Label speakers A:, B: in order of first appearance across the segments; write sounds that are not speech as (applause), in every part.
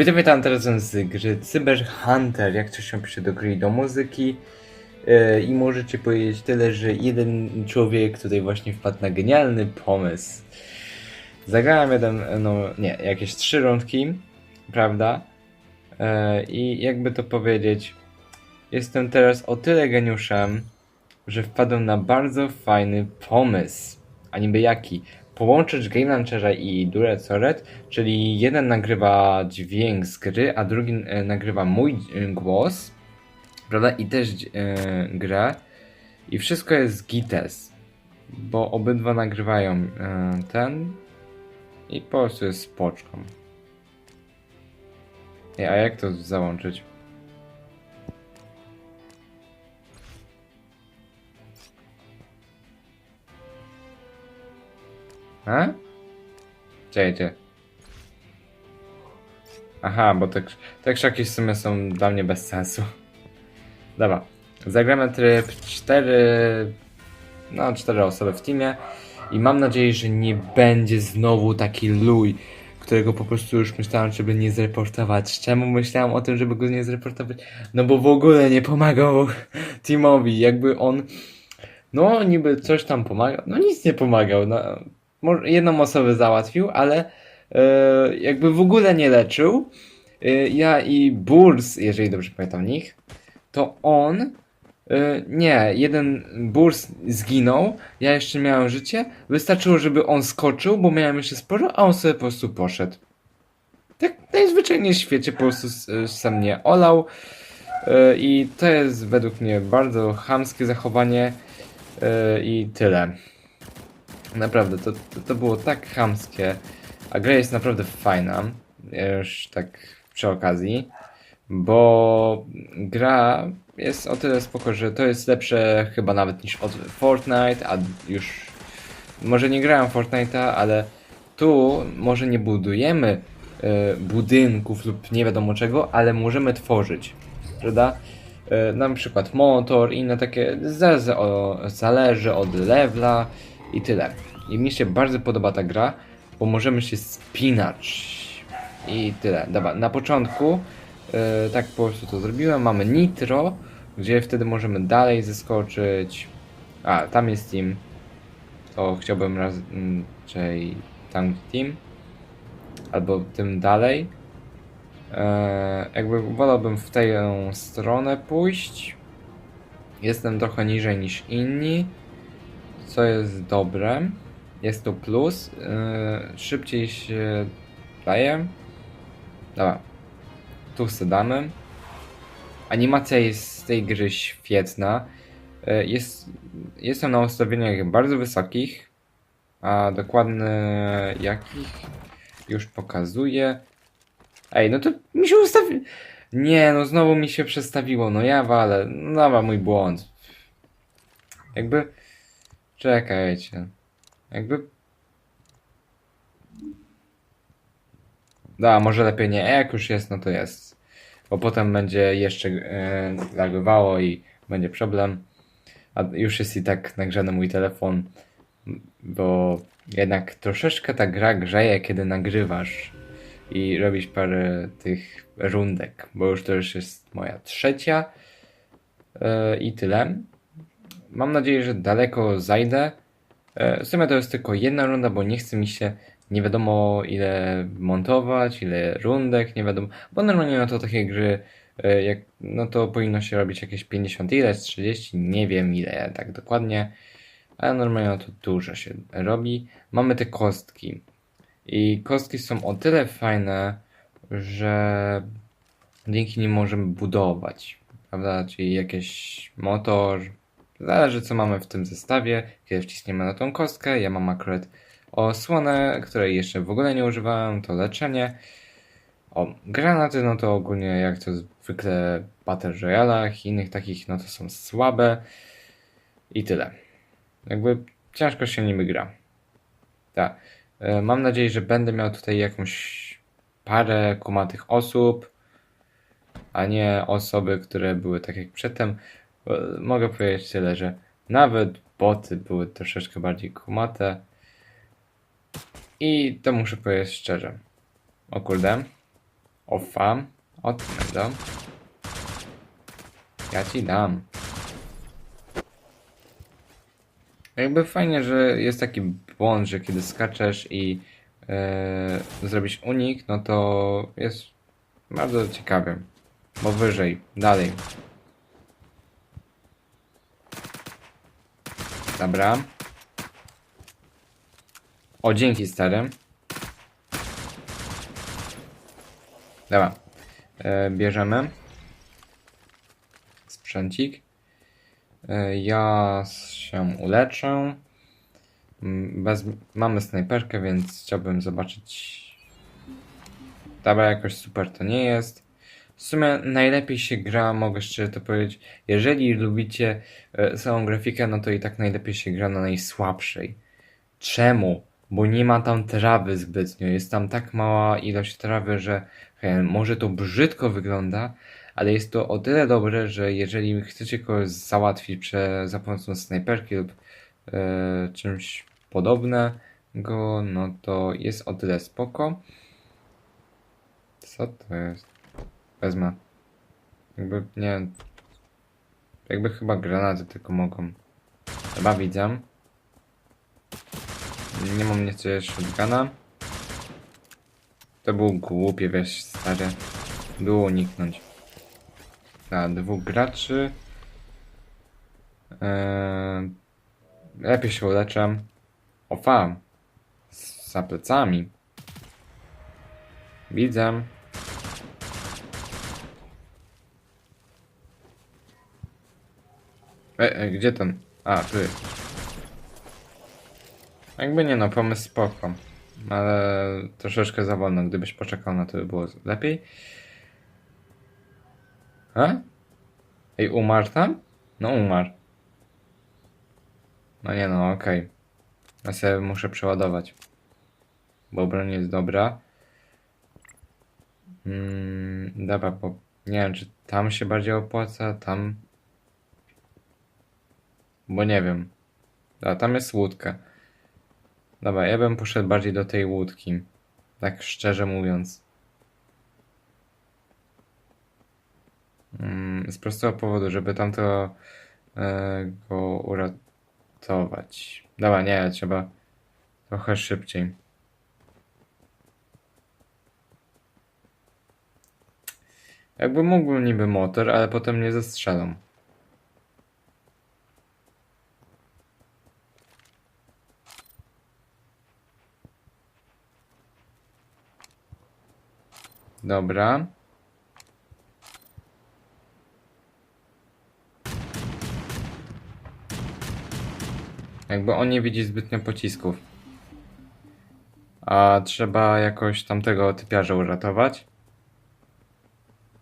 A: Witam, witam teraz z gry Cyber Hunter. Jak coś się pisze do gry i do muzyki. Yy, I możecie powiedzieć tyle, że jeden człowiek tutaj właśnie wpadł na genialny pomysł. Zagrałem jeden, no nie, jakieś trzy rundki, prawda? Yy, I jakby to powiedzieć, jestem teraz o tyle geniuszem, że wpadłem na bardzo fajny pomysł. A niby jaki? Połączyć Game Launchera i Durecoret, czyli jeden nagrywa dźwięk z gry, a drugi e, nagrywa mój e, głos, prawda? I też e, grę. I wszystko jest gites, bo obydwa nagrywają ten i po prostu jest spoczką. Ej, a jak to załączyć? A? Czekajcie. Aha, bo te, te krzaki w sumie są dla mnie bez sensu. Dobra. Zagramy tryb 4... No, 4 osoby w teamie. I mam nadzieję, że nie będzie znowu taki luj, którego po prostu już myślałem, żeby nie zreportować. Czemu myślałem o tym, żeby go nie zreportować? No bo w ogóle nie pomagał (laughs) teamowi. Jakby on... No, niby coś tam pomagał. No nic nie pomagał. No, jedną osobę załatwił, ale e, jakby w ogóle nie leczył. E, ja i Burs, jeżeli dobrze pamiętam nich, to on. e, nie, jeden Burs zginął, ja jeszcze miałem życie. Wystarczyło, żeby on skoczył, bo miałem jeszcze sporo, a on sobie po prostu poszedł. Tak najzwyczajniej w świecie po prostu sam mnie olał. I to jest według mnie bardzo chamskie zachowanie. I tyle. Naprawdę, to, to, to było tak chamskie. A gra jest naprawdę fajna. Już tak przy okazji. Bo gra jest o tyle spoko, że to jest lepsze chyba nawet niż od Fortnite, a już może nie grałem Fortnite'a, ale tu może nie budujemy e, budynków lub nie wiadomo czego, ale możemy tworzyć, prawda? E, na przykład motor, inne takie, zależy, o, zależy od levela i tyle. I mi się bardzo podoba ta gra, bo możemy się spinać i tyle. Dobra, na początku e, tak po prostu to zrobiłem. Mamy nitro, gdzie wtedy możemy dalej zeskoczyć. A, tam jest team. To chciałbym raczej tam team. Albo tym dalej. E, jakby wolałbym w tę stronę pójść. Jestem trochę niżej niż inni, co jest dobre. Jest to plus. E, szybciej się daje. Dobra. Tu sobie damy. Animacja jest z tej gry świetna. E, Jest, jestem na ustawieniach bardzo wysokich, a dokładnie jakich już pokazuję. Ej, no to mi się ustawi... Nie, no znowu mi się przestawiło, no ja walę. No mój błąd. Jakby... Czekajcie. Jakby... Da, może lepiej nie. E, Jak już jest, no to jest. Bo potem będzie jeszcze lagowało i będzie problem. A już jest i tak nagrzany mój telefon. Bo jednak troszeczkę ta gra grzeje, kiedy nagrywasz i robisz parę tych rundek, bo już to już jest moja trzecia e, i tyle. Mam nadzieję, że daleko zajdę. E, w sumie to jest tylko jedna runda, bo nie chce mi się nie wiadomo ile montować, ile rundek, nie wiadomo, bo normalnie no to takie gry, e, jak, no to powinno się robić jakieś 50 ileś, 30, nie wiem ile tak dokładnie, ale normalnie no to dużo się robi. Mamy te kostki. I kostki są o tyle fajne, że dzięki nim możemy budować, prawda? Czyli jakiś motor, zależy co mamy w tym zestawie, kiedy wciśniemy na tą kostkę. Ja mam akurat osłonę, której jeszcze w ogóle nie używałem, to leczenie. O, granaty, no to ogólnie jak to zwykle w Battle Royalach i innych takich, no to są słabe. I tyle. Jakby ciężko się nimi gra. Tak. Mam nadzieję, że będę miał tutaj jakąś parę kumatych osób, a nie osoby, które były tak jak przedtem. Mogę powiedzieć tyle, że nawet boty były troszeczkę bardziej kumate. I to muszę powiedzieć szczerze. O kurde. Ofa. Od tego. Ja ci dam. Jakby fajnie, że jest taki błąd, że kiedy skaczesz i e, zrobisz unik, no to jest bardzo ciekawy. Bo wyżej, dalej. Dobra. O, dzięki stary. Dobra. E, bierzemy. Sprzęcik. E, ja się uleczę. Mm, Bez, mamy snajperkę, więc chciałbym zobaczyć. Dobra, jakoś super to nie jest. W sumie najlepiej się gra, mogę szczerze to powiedzieć. Jeżeli lubicie e, samą grafikę, no to i tak najlepiej się gra na najsłabszej. Czemu? Bo nie ma tam trawy zbytnio. Jest tam tak mała ilość trawy, że hej, może to brzydko wygląda, ale jest to o tyle dobre, że jeżeli chcecie kogoś załatwić prze, za pomocą snajperki lub e, czymś podobnego, no to jest o tyle spoko. Co to jest? Wezmę. Jakby, nie. Jakby chyba granaty tylko mogą. Chyba widzę. Nie mam nic shotguna. To był głupie, wiesz, stary. Było uniknąć. Tak, dwóch graczy. Eee, lepiej się uleczę. Ofa. Z za plecami. Widzę. E, e, gdzie ten? A, jest. Jakby nie no, pomysł spoko. Ale troszeczkę za wolno. Gdybyś poczekał na to, by było lepiej. A? Ej, umarł tam? No umarł. No nie no, okej. Ja sobie muszę przeładować. Bo broń jest dobra. Mm, dobra, bo nie wiem, czy tam się bardziej opłaca, tam... Bo nie wiem. A tam jest łódka. Dobra, ja bym poszedł bardziej do tej łódki. Tak szczerze mówiąc. Mm, z prostego powodu, żeby tamto e, go uratować. Dobra, nie, trzeba trochę szybciej. Jakby mógłbym niby motor, ale potem nie zestrzelam. Dobra. Jakby on nie widzi zbytnio pocisków. A trzeba jakoś tamtego typiarza uratować.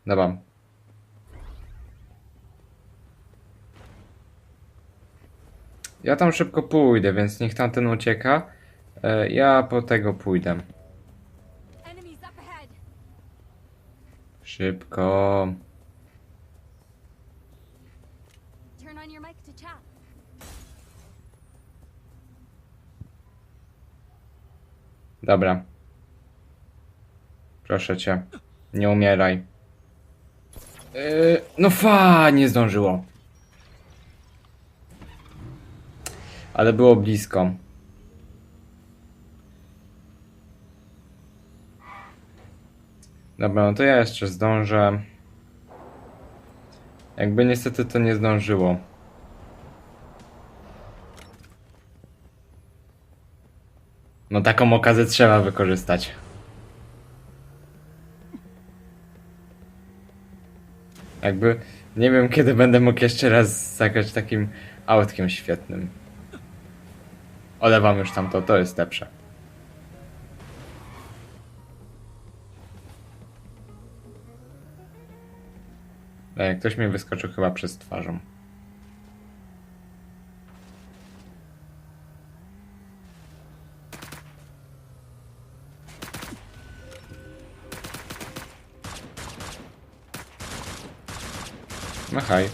A: Dobra. Ja tam szybko pójdę, więc niech tamten ucieka. E, Ja po tego pójdę. Szybko.
B: Turn on your mic to chat.
A: Dobra. Proszę cię. Nie umieraj. Yy, no fa, nie zdążyło. Ale było blisko. Dobra, no to ja jeszcze zdążę. Jakby niestety to nie zdążyło. No taką okazję trzeba wykorzystać. Jakby nie wiem kiedy będę mógł jeszcze raz zagrać takim autkiem świetnym. Olewam już tamto, to jest lepsze. Ktoś mi wyskoczył chyba przez twarzą. Machaj.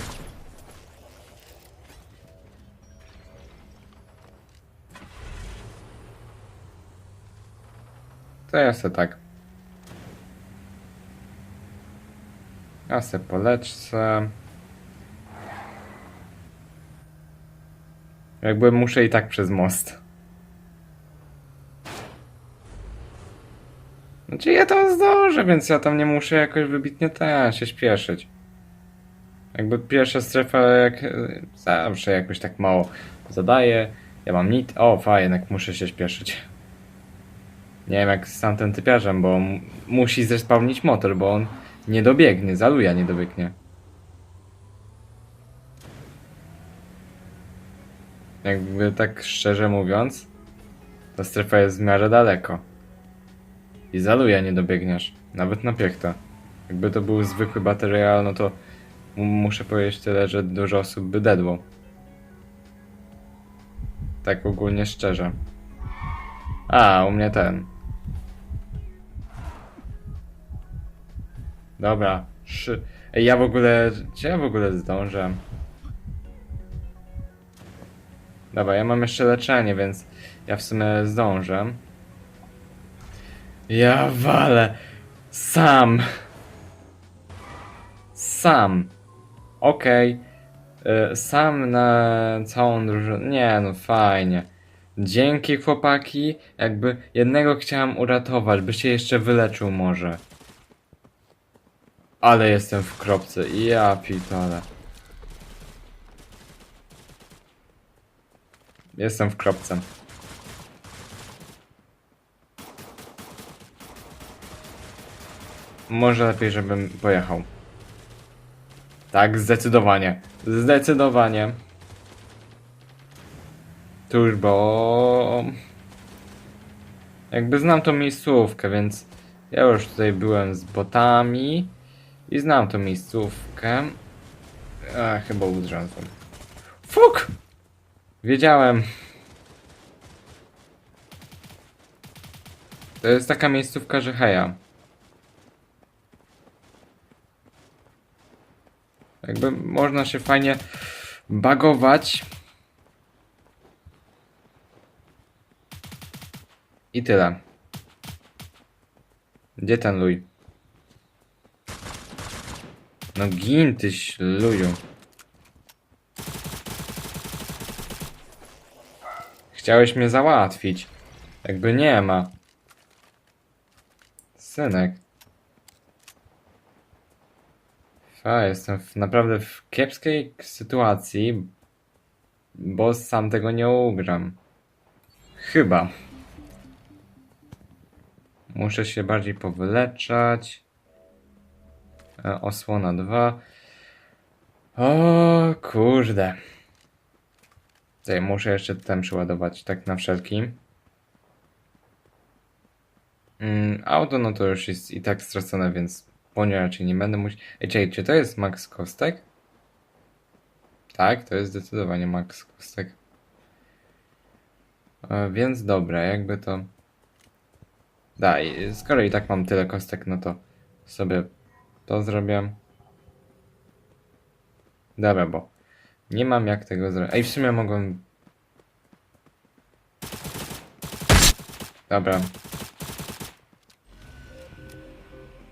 A: To ja se tak. Ja se poleczę. Jakby muszę i tak przez most. Znaczy ja tam zdążę, więc ja tam nie muszę jakoś wybitnie ten, się śpieszyć. Jakby pierwsza strefa jak e, zawsze jakoś tak mało zadaje. Ja mam nit. O, fajnie, jednak muszę się śpieszyć. Nie wiem jak z tamtym typiarzem, bo musi zespawnić motor, bo on nie dobiegnie, zaluja nie dobiegnie. Jakby tak szczerze mówiąc, ta strefa jest w miarę daleko. I zaluja nie dobiegniesz. Nawet na piechta. Jakby to był zwykły baterial, no to muszę powiedzieć tyle, że dużo osób by dedło. Tak ogólnie szczerze. A, u mnie ten. Dobra, szy... Ej, ja w ogóle... Czy ja w ogóle zdążę? Dobra, ja mam jeszcze leczenie, więc ja w sumie zdążę. Ja walę. Sam. Sam. Okej. Y, Sam na całą drużynę. Nie, no fajnie. Dzięki chłopaki. Jakby jednego chciałem uratować, by się jeszcze wyleczył może. Ale jestem w kropce. Ja pitole. Jestem w kropce. Może lepiej, żebym pojechał. Tak, zdecydowanie. Zdecydowanie. Tuż, bo... Jakby znam tą miejscówkę, więc ja już tutaj byłem z botami i znam tą miejscówkę. A, chyba udrząsłem. Fuk! Wiedziałem. To jest taka miejscówka, że heja. Jakby można się fajnie bagować. I tyle. Gdzie ten luj? No gin tyś luju. Chciałeś mnie załatwić. Jakby nie ma. Synek. Fa, jestem w, naprawdę w kiepskiej sytuacji, bo sam tego nie ugram. Chyba. Muszę się bardziej powyleczać. E, Osłona 2. O kurde. Tutaj muszę jeszcze ten przeładować, tak na wszelki. Mm, auto no to już jest i tak stracone, więc po nie raczej nie będę musiał... Ej, czy to jest Max Kostek? Tak, to jest zdecydowanie Max Kostek. E, więc dobra, jakby to... Da, i skoro i tak mam tyle kostek, no to sobie to zrobię. Dobra, bo nie mam jak tego zrobić. Ej, w sumie mogłem... Dobra.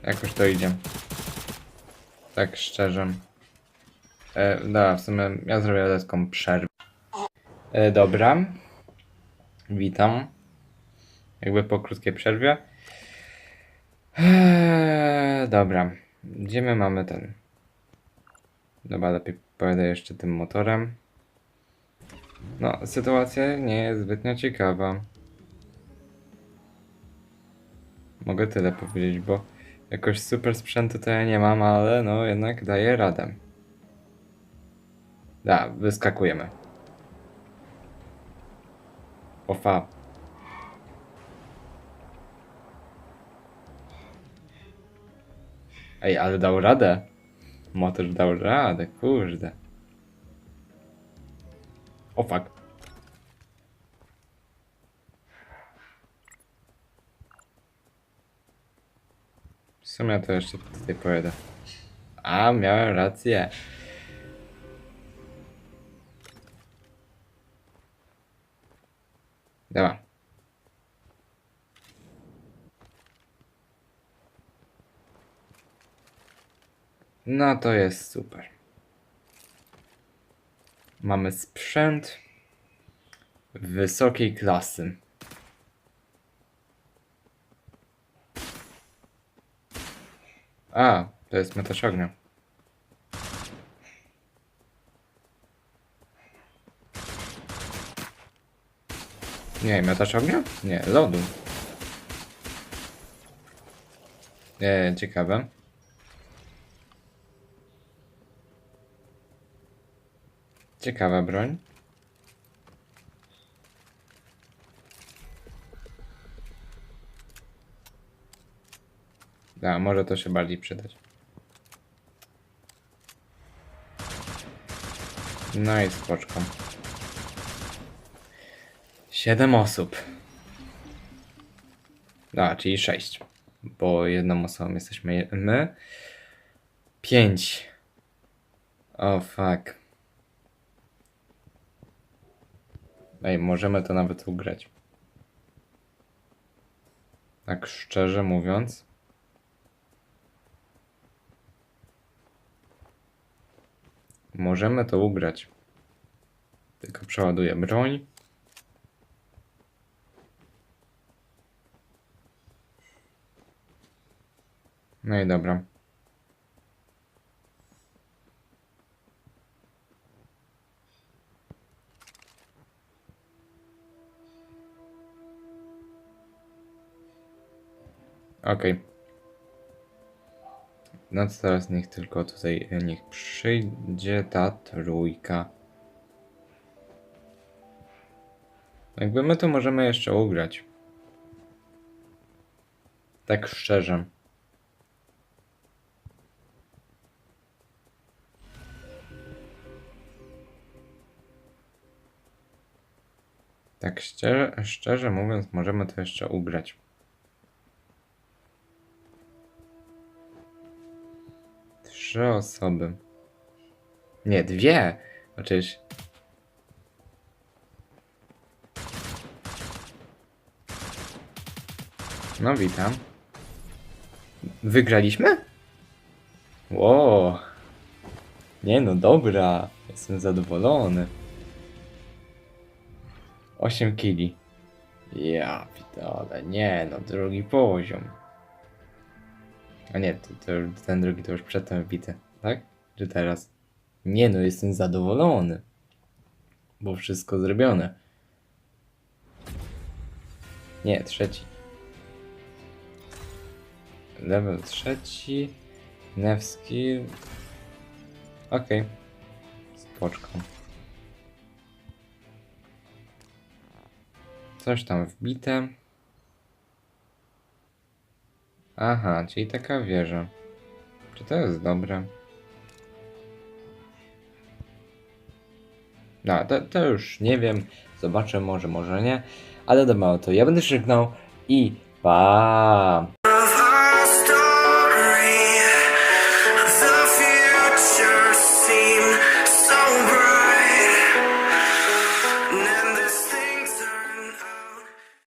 A: Jakoś to idzie. Tak szczerze. E, dobra, w sumie ja zrobię lekką przerwę. E, dobra. Witam. Jakby po krótkiej przerwie. Eee, dobra. Gdzie my mamy ten? Dobra, lepiej pojadę jeszcze tym motorem. No, sytuacja nie jest zbytnio ciekawa. Mogę tyle powiedzieć, bo jakoś super sprzętu to ja nie mam, ale no jednak daję radę. Da, wyskakujemy. Ofa. Ej, ale dał radę. Motor dał radę, kurde. O fuck. W sumie to jeszcze tutaj pojedę. A, miałem rację. Dobra. No to jest super. Mamy sprzęt wysokiej klasy. A, to jest miotacz ognia. Nie, miotacz ognia? Nie, lodu. Nie, ciekawe. Ciekawa broń. Da, może to się bardziej przydać. No i spoczko. Siedem osób. Da, czyli sześć. Bo jedną osobą jesteśmy je- my. Pięć. O oh, fuck. Ej, możemy to nawet ugrać. Tak szczerze mówiąc. Możemy to ugrać. Tylko przeładuję broń. No i dobra. Okej. No to teraz niech tylko tutaj, e, niech przyjdzie ta trójka. Jakby my to możemy jeszcze ugrać. Tak szczerze. Tak szczerze, szczerze mówiąc, możemy to jeszcze ugrać. Trzy osoby. Nie, dwie. Oczywiście. No, witam. Wygraliśmy? Ło. Nie no, dobra. Jestem zadowolony. 8 kili. Ja pitole, nie no, drugi poziom. A nie, to, to, ten drugi to już przedtem wbity, tak? Czy teraz? Nie no, jestem zadowolony. Bo wszystko zrobione. Nie, trzeci. Level trzeci. Nevski. Okej. Okay. Spoczko. Coś tam wbite. Aha, czyli taka wieża. Czy to jest dobre? No, to, to już nie wiem. Zobaczę, może, może nie. Ale dobra, to ja będę żegnał i pa!